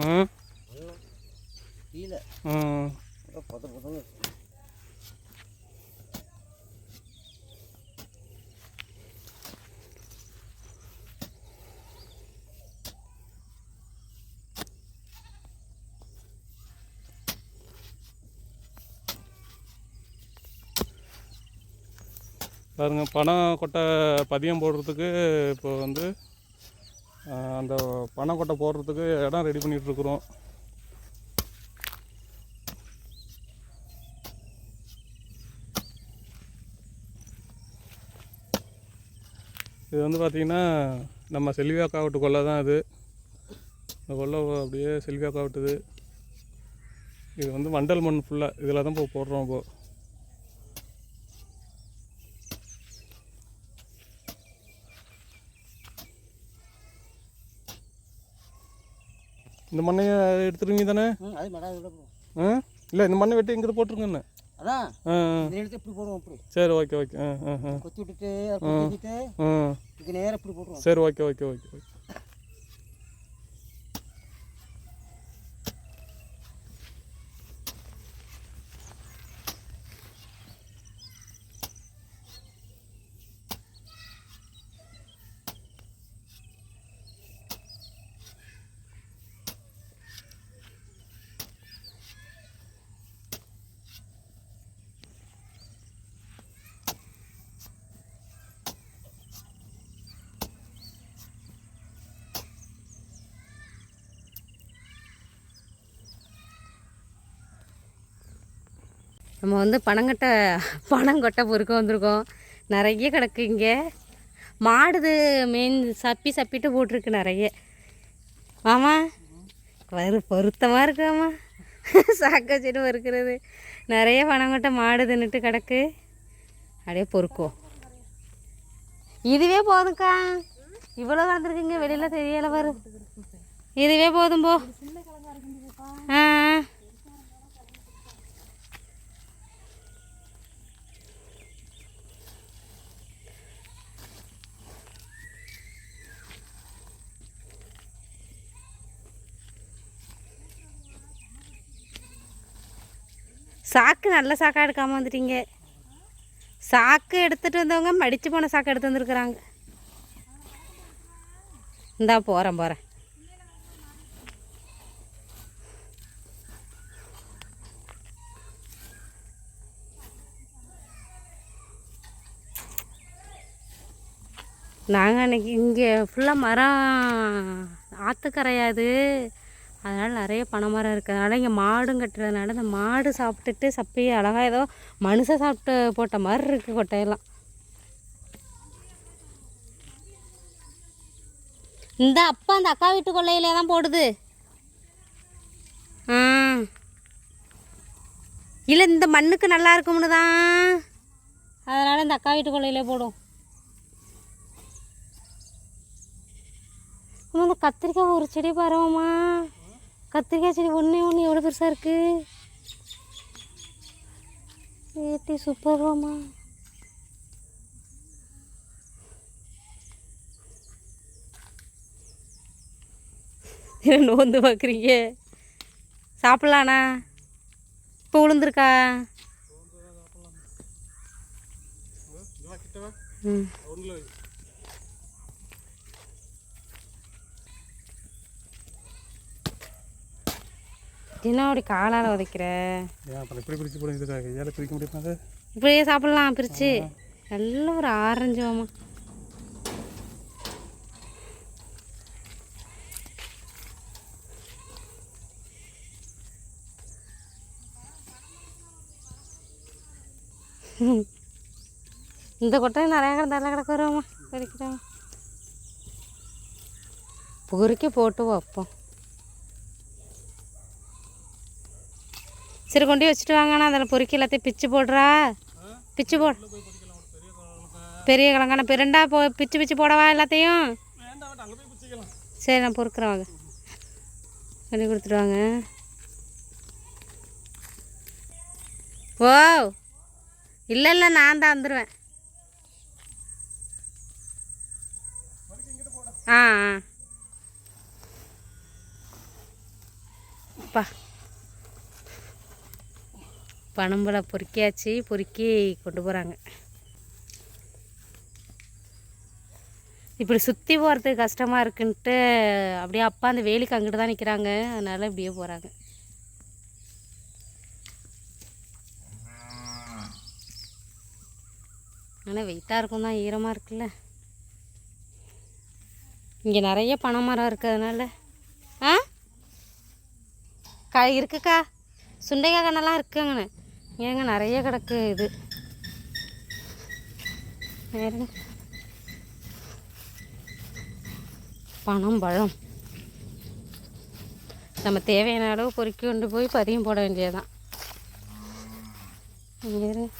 ம். பாருங்க பணம் கொட்டை பதியம் போடுறதுக்கு இப்போ வந்து அந்த பனைக்கொட்டை கொட்டை போடுறதுக்கு இடம் ரெடி பண்ணிகிட்ருக்குறோம் இது வந்து பார்த்திங்கன்னா நம்ம செல்வியா காவட்டு கொல்லை தான் இது. இந்த கொல்லை அப்படியே செல்வியா காவட்டுது இது வந்து வண்டல் மண் ஃபுல்லாக இதில் தான் இப்போ போடுறோம் இப்போது இந்த மண்ணையை எடுத்துருவீங்க தானே? ஆ? இல்லை இந்த மண்ணை வெட்டி அதான். எடுத்து இப்படி போடுவோம் இப்படி சரி ஓகே ஓகே. ஆ ஆ கொத்தி விட்டுட்டு கொத்திட்டு நேரம் இப்படி சரி ஓகே ஓகே ஓகே ஓகே. நம்ம வந்து பனங்கட்டை பனங்கொட்டை பொறுக்க வந்திருக்கோம். நிறைய கிடக்கு இங்கே. மாடுது மீன் சப்பி சப்பிட்டு போட்டிருக்கு நிறைய. ஆமாம் வரு பொருத்தமாக இருக்கு ஆமா? சாக்க பொறுக்கிறது நிறைய பனங்கொட்டை மாடுதுன்னுட்டு கிடக்கு. அப்படியே பொறுக்குவோம். இதுவே போதும்க்கா. இவ்வளோ கலந்துருக்குங்க வெளியில் தெரியலை வரும் இதுவே போதும் போ ஆ ஆ. சாக்கு நல்ல சாக்கா எடுக்காமல் வந்துட்டீங்க. சாக்கு எடுத்துகிட்டு வந்தவங்க மடித்து போன சாக்கு எடுத்து வந்துருக்குறாங்க. இந்தா போகிறேன் போகிறேன் நாங்கள் அன்னைக்கு இங்கே ஃபுல்லாக மரம் ஆற்றுக்கரையாது அதனால் நிறைய பனை மரம் இருக்கிறதுனால இங்கே மாடும் கட்டுறதுனால இந்த மாடு சாப்பிட்டுட்டு சப்பையே அழகாக ஏதோ மனுஷன் சாப்பிட்டு போட்ட மாதிரி இருக்குது கொட்டையெல்லாம். இந்த அப்பா அந்த அக்கா வீட்டு கொள்ளையிலே தான் போடுது. ஆ. இல்லை இந்த மண்ணுக்கு நல்லா இருக்கும்னு தான். அதனால் இந்த அக்கா வீட்டு கொள்ளையிலே போடும். அம்மா இந்த கத்திரிக்காய் ஒரு செடி பாருவாம்மா கத்திரிக்காய் செடி ஒன்றே ஒன்று எவ்வளோ பெருசாக இருக்கு? ஏட்டி சூப்பர்வாம்மா என்ன நோந்து பார்க்குறீங்க சாப்பிட்லாண்ணா? இப்போ உளுந்துருக்கா? ம். என்ன அப்படி காலால் உதைக்கிற? இப்படியே சாப்பிட்லாம் பிரித்து நல்ல ஒரு ஆரஞ்சு வாமா இந்த கொட்டை நிறையா கிடந்து நல்லா கிடக்கு வருவாம்மா பறிக்கிறோம் பொறுக்கி போட்டு வைப்போம் சரி கொண்டு வச்சுட்டு வாங்கண்ணா அதில் பொறுக்கி எல்லாத்தையும் பிச்சு போடுறா. பிச்சு போடு பெரிய கிழங்கான பெருண்டா போ பிச்சு பிச்சு போடவா எல்லாத்தையும்? சரி நான் பொறுக்கிறேன் வாங்க. சொல்லி கொடுத்துருவாங்க ஓ இல்லை இல்லை நான் தான் வந்துடுவேன் ஆ ஆ. அப்பா. பனம்பழம் பொறுக்கியாச்சு பொறுக்கி கொண்டு போகிறாங்க இப்படி சுற்றி போகிறதுக்கு கஷ்டமாக இருக்குன்ட்டு அப்படியே அப்பா அந்த வேலிக்கு அங்கிட்டு தான் நிற்கிறாங்க அதனால் இப்படியே போகிறாங்க ஆனால் வெயிட்டாக இருக்கும் தான் ஈரமாக இருக்குல்ல. இங்கே நிறைய பனை மரம் இருக்கிறதுனால. ஆ? க இருக்குக்கா. சுண்டைக்காய் கண்ணெல்லாம் இருக்குங்கண்ணே. ஏங்க நிறைய கிடக்கு இது. வேறு பணம் பழம். நம்ம தேவையான அளவு பொறுக்கி கொண்டு போய் பதியம் போட வேண்டியதுதான். வேறு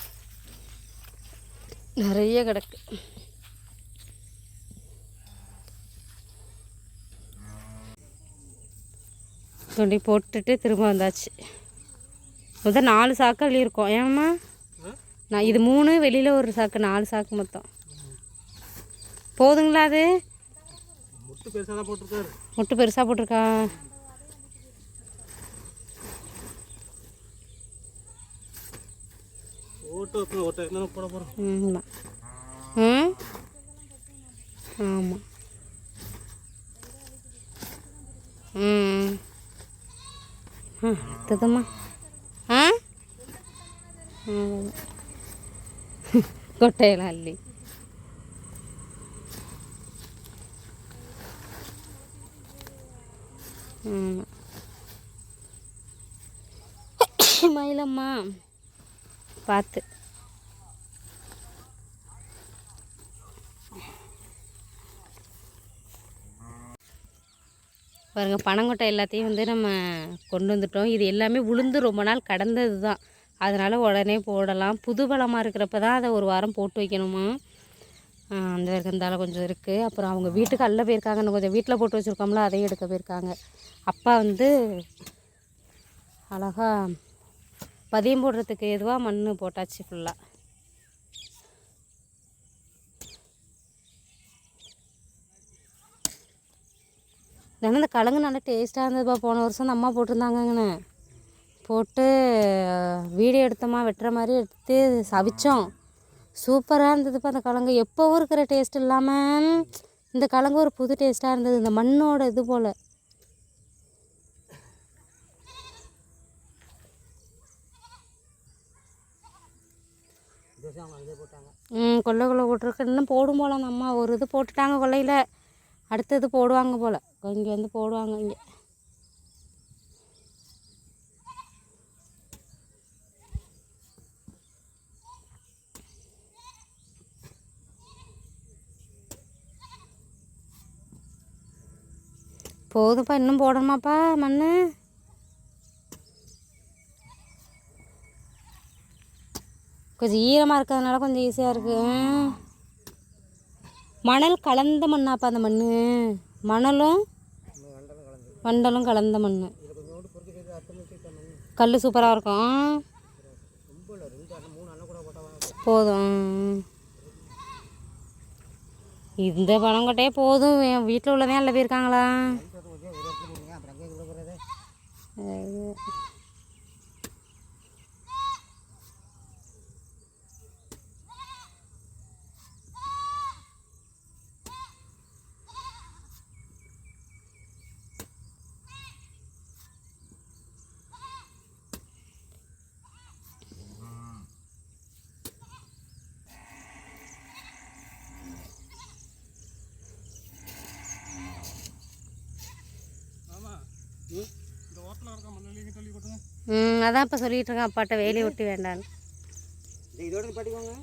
நிறைய கிடக்கு. துணி போட்டுட்டு திரும்ப வந்தாச்சு. முதல் நாலு சாக்கு அள்ளி இருக்கோம். ஏம்மா? நான் இது மூணு வெளியில் ஒரு சாக்கு நாலு சாக்கு மொத்தம். போதுங்களா அது? முட்டு பெருசாக தான் போட்டிருக்காரு. முட்டு பெருசாக போட்டிருக்கா? ஆமாம் ம்? ஆமாம் ம். ஆ அடுத்ததும்மா. அவ்வளவுதான். அள்ளி மயிலம்மா பார்த்து பாருங்க பனங்கொட்டை எல்லாத்தையும் வந்து நம்ம கொண்டு வந்துட்டோம். இது எல்லாமே உளுந்து ரொம்ப நாள் கடந்தது தான் அதனால் உடனே போடலாம். புது பழமாக இருக்கிறப்ப தான் அதை ஒரு வாரம் போட்டு வைக்கணுமா? அந்த இருந்தால கொஞ்சம் இருக்குது அப்புறம் அவங்க வீட்டுக்கு அல்ல போயிருக்காங்கன்னு கொஞ்சம் வீட்டில் போட்டு வச்சுருக்கோம்ல அதையும் எடுக்க போயிருக்காங்க. அப்பா வந்து அழகா பதியம் போடுறதுக்கு எதுவாக மண் போட்டாச்சு ஃபுல்லாக ஏன்னா இந்த கிழங்கு நல்லா டேஸ்ட்டாக இருந்ததுப்பா. போன வருஷம் அந்த அம்மா போட்டிருந்தாங்கங்கண்ணே போட்டு வீடியோ எடுத்தோமா வெட்டுற மாதிரி எடுத்து சவிச்சோம். சூப்பராக இருந்ததுப்பா அந்த கிழங்கு எப்போவும் இருக்கிற டேஸ்ட் இல்லாமல் இந்த கிழங்கு ஒரு புது டேஸ்ட்டாக இருந்தது. இந்த மண்ணோட இது போல். ம் கொல்லை கொள்ள போட்டிருக்கு. இன்னும் போடும் போல் அந்த அம்மா. ஒரு இது போட்டுட்டாங்க கொள்ளையில் அடுத்தது போடுவாங்க போல். இங்கே வந்து போடுவாங்க இங்கே. போதும்ப்பா இன்னும் போடணுமாப்பா மண் கொஞ்சம் ஈரமாக இருக்கிறதுனால கொஞ்சம் ஈஸியாக இருக்குது மணல் கலந்த மண்ணாப்பா அந்த மண் மணலும் வண்டலும் கலந்த மண் கல் சூப்பராக இருக்கும். போதும். இந்த பழங்கொட்டையே போதும். என் வீட்டில் உள்ளதே எல்லாம் போயிருக்காங்களா ஆமாம் ம் அதான் இப்போ சொல்லிட்டு இருக்கேன் அப்பாட்ட வேலையை விட்டு வேண்டான்னு. இதோட நிப்பாட்டிக்கோங்க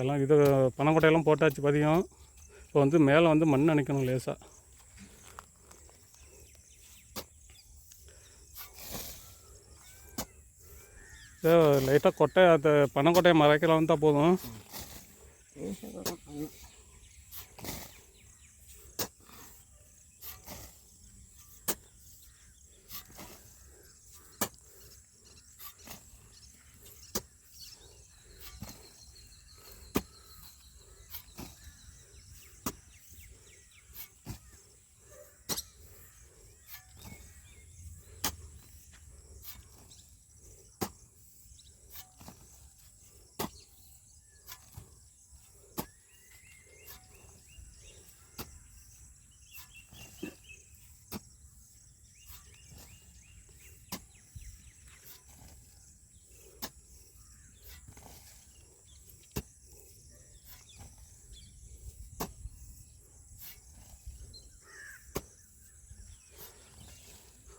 எல்லாம் இது பனங்கொட்டையெல்லாம் போட்டாச்சு பதியம் இப்போ வந்து மேலே வந்து மண் அணைக்கணும் லேசாக லைட்டாக கொட்டை அந்த பனங்கொட்டையை மறைக்கலாம் தான் போதும்.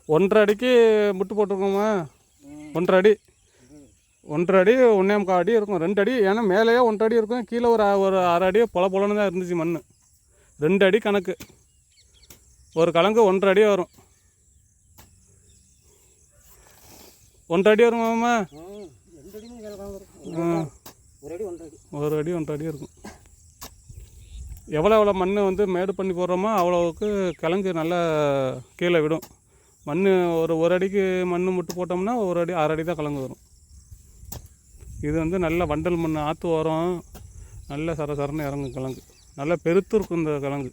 ஒன்றரை அடிக்கு முட்டு போட்டிருக்கோமா ஒன்றரை அடி. ஒன்றரை அடி ஒன்றே முக்கால் அடி இருக்கும். ரெண்டு அடி ஏன்னா மேலேயே ஒன்றரை அடி இருக்கும். கீழே ஒரு ஒரு அரை அடி பொல பொலன்னு தான் இருந்துச்சு மண் ரெண்டு அடி கணக்கு. ஒரு கலங்கு ஒன்றரை அடி வரும். ஒன்றரை அடி வருமாம்மா வரும் ஒரு அடி ஒன்றரை அடி இருக்கும். எவ்வளோ எவ்வளோ மண் வந்து மேடு பண்ணி போடுறோமோ அவ்வளோவுக்கு கிழங்கு நல்லா கீழே விடும். மண் ஒரு ஒரு அடிக்கு மண் முட்டு போட்டோம்னா ஒரு அடி அரை அடி தான் கிழங்கு வரும். இது வந்து நல்ல வண்டல் மண் ஆற்று ஓரம் நல்ல சர சரன்னு இறங்கும் கிழங்கு. நல்லா பெருத்து இருக்கும் இந்த கிழங்கு.